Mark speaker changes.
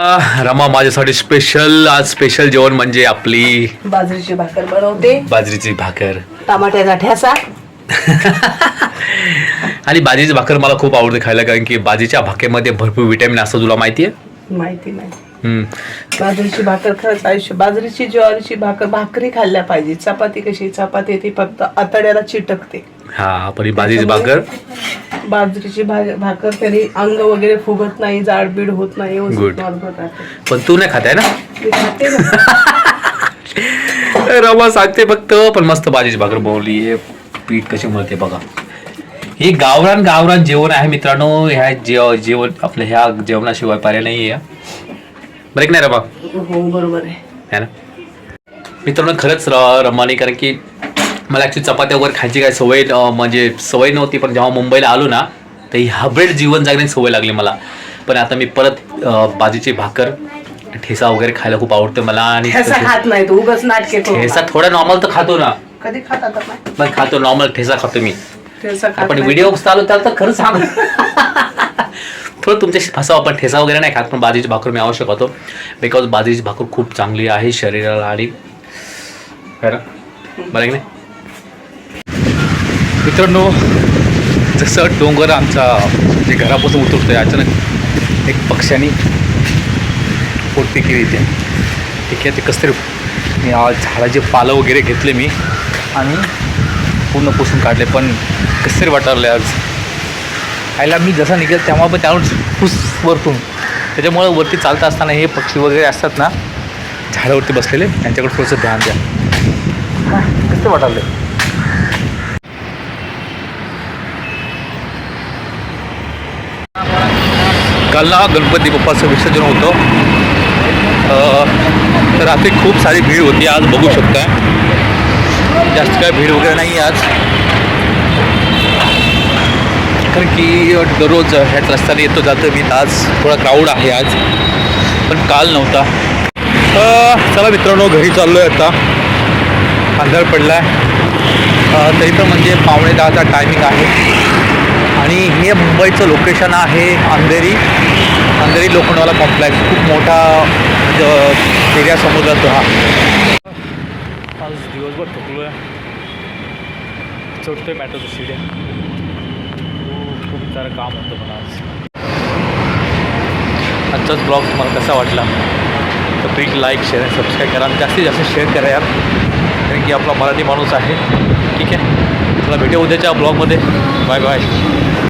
Speaker 1: रमा माझ्यासाठी स्पेशल आज स्पेशल जेवण म्हणजे आपली
Speaker 2: बाजरीची भाकर बनवते.
Speaker 1: बाजरीची भाकर.
Speaker 2: टमाट्याचा ठ्यासा
Speaker 1: आणि बाजरीची भाकर मला खूप आवडते खायला कारण की बाजरीच्या भाकरीमध्ये भरपूर विटॅमिन असतं तुला माहिती आहे
Speaker 2: माहिती. नाही. बाजरीची भाकर खरंच आयुष्य बाजरीची ज्वारीची भाकर भाकरी खाल्ल्या पाहिजे. चपाती कशी चपाती ती फक्त आतड्याला चिटकते.
Speaker 1: हा पण ही बाजरीची भाकर?
Speaker 2: बाजरीची भाकर तरी अंग वगैरे फुगत नाही जाडबीड होत नाही
Speaker 1: Good.
Speaker 2: राहते.
Speaker 1: पण तू नाही खात आहे ना?
Speaker 2: मी खाते ना.
Speaker 1: रमा सांगते फक्त पण मस्त बाजरीची भाकर बनवली आहे. पीठ कशी मिळते बघा. हे गावरान गावरान जेवण आहे मित्रांनो. ह्या जेव जेवण आपल्या ह्या जेवणाशिवाय पर्याय नाही आहे बरं की नाही रमा
Speaker 2: हो बरोबर आहे.
Speaker 1: है ना? मित्रांनो खरंच र- रमाने कारण की मला ॲक्च्युली चपात्या वगैरे खायची काय सवय म्हणजे सवय नव्हती पण जेव्हा मुंबईला आलो ना तर ही हायब्रिड जीवन जगण्याची सवय लागली मला. पण आता मी परत अं, बाजरीची भाकर ठेसा वगैरे खायला खूप आवडतं मला आणि
Speaker 2: ठेसा.
Speaker 1: थोडा नॉर्मल तर खातो ना.
Speaker 2: कधी
Speaker 1: पण? खातो नॉर्मल ठेसा खातो मी.
Speaker 2: नाही.
Speaker 1: व्हिडिओ चालू तर तर खरंच सांग. थोडं तुमच्याशी फसावं आपण ठेसा वगैरे नाही खात पण बाजरीची भाकर मी आवश्यक होतो. बिकॉज बाजरीची भाकर खूप चांगली आहे शरीराला आणि ना बरं की नाही? मित्रांनो जसं डोंगर आमचा जे घरापासून उतरतोय अचानक एक पक्ष्याने पोटी केली इथे. ठीक आहे ते कसतरी मी झाडाचे पालं वगैरे घेतले मी आणि पूर्ण पुसून काढले पण कसतरी वाटारले आज. आईला मी जसा निघेल तेव्हा पण त्यावर फुस वरतून. त्याच्यामुळं वरती चालता असताना हे पक्षी वगैरे असतात ना झाडावरती बसलेले त्यांच्याकडे थोडंसं ध्यान द्या. कसं वाटारले कालना गणपती बाप्पाचं विसर्जन होतं. तर रात्री खूप सारी भीड होती आज बघू शकता जास्त काय भीड वगैरे नाही आज. कारण की दररोज ह्याच रस्त्याने येतो जातो मी. आज थोडा क्राऊड आहे आज. पण काल नव्हता. चला मित्रांनो घरी चाललो आहे आता. अंधार पडला आहे तरी इथं म्हणजे पावणे दहाचा टायमिंग आहे. आणि हे मुंबईचं लोकेशन आहे अंधेरी. अंधेरी लोखंडवाला कॉम्प्लेक्स खूप मोठा एरिया समोर जातो हा. आज दिवसभर थकलो आहे चढतोय मॅट्रोचं सिड्या खूप सारं काम होतं मला आज. आजचाच ब्लॉग तुम्हाला कसा वाटला? तर प्लीज लाईक शेअर आणि सबस्क्राईब करा. आणि जास्तीत जास्त शेअर करा यार. कारण की आपला मराठी माणूस आहे. ठीक आहे? चला भेटू उद्याच्या ब्लॉगमध्ये बाय बाय